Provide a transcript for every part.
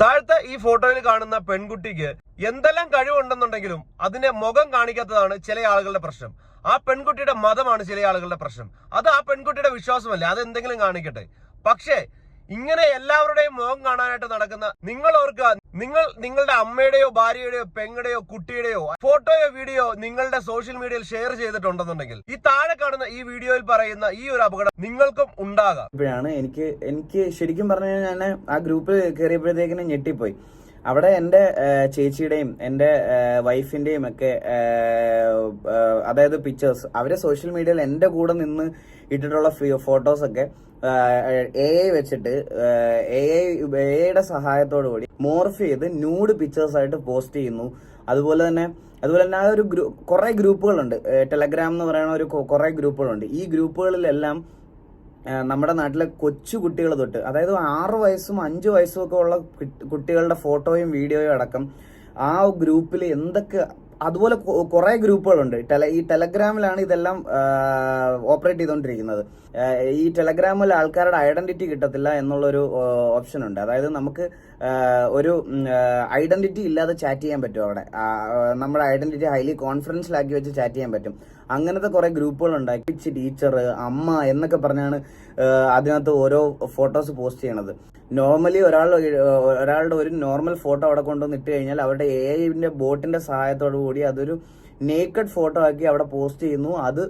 താഴത്തെ ഈ ഫോട്ടോയിൽ കാണുന്ന പെൺകുട്ടിക്ക് എന്തെല്ലാം കഴിവുണ്ടെന്നുണ്ടെങ്കിലും അതിനെ മുഖം കാണിക്കാത്തതാണ് ചില ആളുകളുടെ പ്രശ്നം. ആ പെൺകുട്ടിയുടെ മതമാണ് ചില ആളുകളുടെ പ്രശ്നം. അത് ആ പെൺകുട്ടിയുടെ വിശ്വാസമല്ല? അത് എന്തെങ്കിലും കാണിക്കട്ടെ. പക്ഷേ ഇങ്ങനെ എല്ലാവരുടെയും മുഖം കാണാനായിട്ട് നടക്കുന്ന നിങ്ങൾ ഓർക്കുക നിങ്ങൾ നിങ്ങളുടെ അമ്മയുടെയോ ഭാര്യയുടെയോ പെങ്ങളുടെയോ കുട്ടിയുടെയോ ഫോട്ടോയോ വീഡിയോ നിങ്ങളുടെ സോഷ്യൽ മീഡിയയിൽ ഷെയർ ചെയ്തിട്ടുണ്ടെന്നുണ്ടെങ്കിൽ ഈ താഴെ കാണുന്ന ഈ വീഡിയോയിൽ പറയുന്ന ഈ ഒരു അപകടം നിങ്ങൾക്കും ഉണ്ടാകാം. ഇപ്പോഴാണ് എനിക്ക് എനിക്ക് ശരിക്കും പറഞ്ഞു കഴിഞ്ഞാൽ ഞാൻ ആ ഗ്രൂപ്പിൽ കയറിയപ്പോഴത്തേക്കിനും ഞെട്ടിപ്പോയി. അവിടെ എന്റെ ചേച്ചിയുടെയും എന്റെ വൈഫിന്റെയും ഒക്കെ അതായത് പിക്ചേഴ്സ് അവരെ സോഷ്യൽ മീഡിയയിൽ എന്റെ കൂടെ നിന്ന് ഇട്ടിട്ടുള്ള ഫോട്ടോസ് ഒക്കെ എ ഐ വെച്ചിട്ട് എ ഐ എയുടെ സഹായത്തോടു കൂടി മോർഫ് ചെയ്ത് ന്യൂഡ് പിക്ചേഴ്സ് ആയിട്ട് പോസ്റ്റ് ചെയ്യുന്നു. അതുപോലെ തന്നെ അതുപോലെ തന്നെ ഒരു ഗ്രൂ കുറെ ഗ്രൂപ്പുകളുണ്ട്. ടെലഗ്രാം എന്ന് പറയുന്ന ഒരു കുറെ ഗ്രൂപ്പുകളുണ്ട്. ഈ ഗ്രൂപ്പുകളിലെല്ലാം നമ്മുടെ നാട്ടിലെ കൊച്ചു കുട്ടികൾ തൊട്ട് അതായത് ആറ് വയസ്സും അഞ്ച് വയസ്സും ഒക്കെ ഉള്ള കുട്ടികളുടെ ഫോട്ടോയും വീഡിയോയും അടക്കം ആ ഗ്രൂപ്പിൽ എന്തൊക്കെ അതുപോലെ കുറേ ഗ്രൂപ്പുകളുണ്ട്. ടെല ഈ ടെലഗ്രാമിലാണ് ഇതെല്ലാം ഓപ്പറേറ്റ് ചെയ്തുകൊണ്ടിരിക്കുന്നത് ഈ ടെലഗ്രാമിൽ ആൾക്കാരുടെ ഐഡന്റിറ്റി കിട്ടത്തില്ല എന്നുള്ളൊരു ഓപ്ഷൻ ഉണ്ട് അതായത് നമുക്ക് ഒരു ഐഡന്റിറ്റി ഇല്ലാതെ ചാറ്റ് ചെയ്യാൻ പറ്റും അവിടെ. നമ്മുടെ ഐഡന്റിറ്റി ഹൈലി കോൺഫിഡൻസിലാക്കി വെച്ച് ചാറ്റ് ചെയ്യാൻ പറ്റും. അങ്ങനത്തെ കുറെ ഗ്രൂപ്പുകൾ ഉണ്ടാക്കി ടീച്ചർ അമ്മ എന്നൊക്കെ പറഞ്ഞാണ് അതിനകത്ത് ഓരോ ഫോട്ടോസ് പോസ്റ്റ് ചെയ്യണത്. നോർമലി ഒരാൾ ഒരാളുടെ ഒരു നോർമൽ ഫോട്ടോ അവിടെ കൊണ്ടുവന്ന് ഇട്ട് കഴിഞ്ഞാൽ അവരുടെ എ ഐന്റെ ബോട്ടിന്റെ സഹായത്തോടു കൂടി അതൊരു നേക്കഡ് ഫോട്ടോ ആക്കി അവിടെ പോസ്റ്റ് ചെയ്യുന്നു. അത്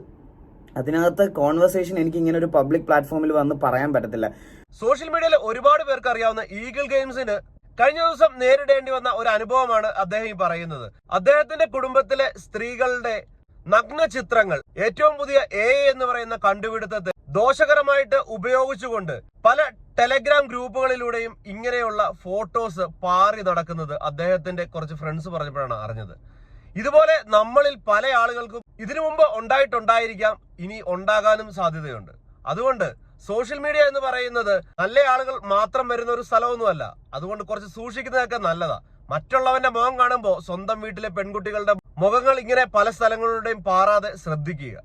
അതിനകത്ത് കോൺവെർസേഷൻ എനിക്ക് ഇങ്ങനെ ഒരു പബ്ലിക് പ്ലാറ്റ്ഫോമിൽ വന്ന് പറയാൻ പറ്റത്തില്ല. സോഷ്യൽ മീഡിയയിൽ ഒരുപാട് പേർക്ക് അറിയാവുന്ന ഈഗിൾ ഗെയിംസിന് കഴിഞ്ഞ ദിവസം നേരിടേണ്ടി വന്ന ഒരു അനുഭവമാണ് അദ്ദേഹം പറയുന്നത്. അദ്ദേഹത്തിന്റെ കുടുംബത്തിലെ സ്ത്രീകളുടെ നഗ്ന ചിത്രങ്ങൾ ഏറ്റവും പുതിയ എ എന്ന് പറയുന്ന കണ്ടുപിടുത്തത്തെ ദോഷകരമായിട്ട് ഉപയോഗിച്ചുകൊണ്ട് പല ടെലഗ്രാം ഗ്രൂപ്പുകളിലൂടെയും ഇങ്ങനെയുള്ള ഫോട്ടോസ് പാറി നടക്കുന്നത് അദ്ദേഹത്തിന്റെ കുറച്ച് ഫ്രണ്ട്സ് പറഞ്ഞപ്പോഴാണ് അറിഞ്ഞത്. ഇതുപോലെ നമ്മളിൽ പല ആളുകൾക്കും ഇതിനു മുമ്പ് ഉണ്ടായിട്ടുണ്ടായിരിക്കാം ഇനി ഉണ്ടാകാനും സാധ്യതയുണ്ട്. അതുകൊണ്ട് സോഷ്യൽ മീഡിയ എന്ന് പറയുന്നത് നല്ല ആളുകൾ മാത്രം വരുന്ന ഒരു സ്ഥലമൊന്നുമല്ല. അതുകൊണ്ട് കുറച്ച് സൂക്ഷിക്കുന്നതൊക്കെ നല്ലതാ. മറ്റുള്ളവന്റെ മുഖം കാണുമ്പോൾ സ്വന്തം വീട്ടിലെ പെൺകുട്ടികളുടെ മുഖങ്ങൾ ഇങ്ങനെ പല സ്ഥലങ്ങളുടെയും പാറാതെ ശ്രദ്ധിക്കുക.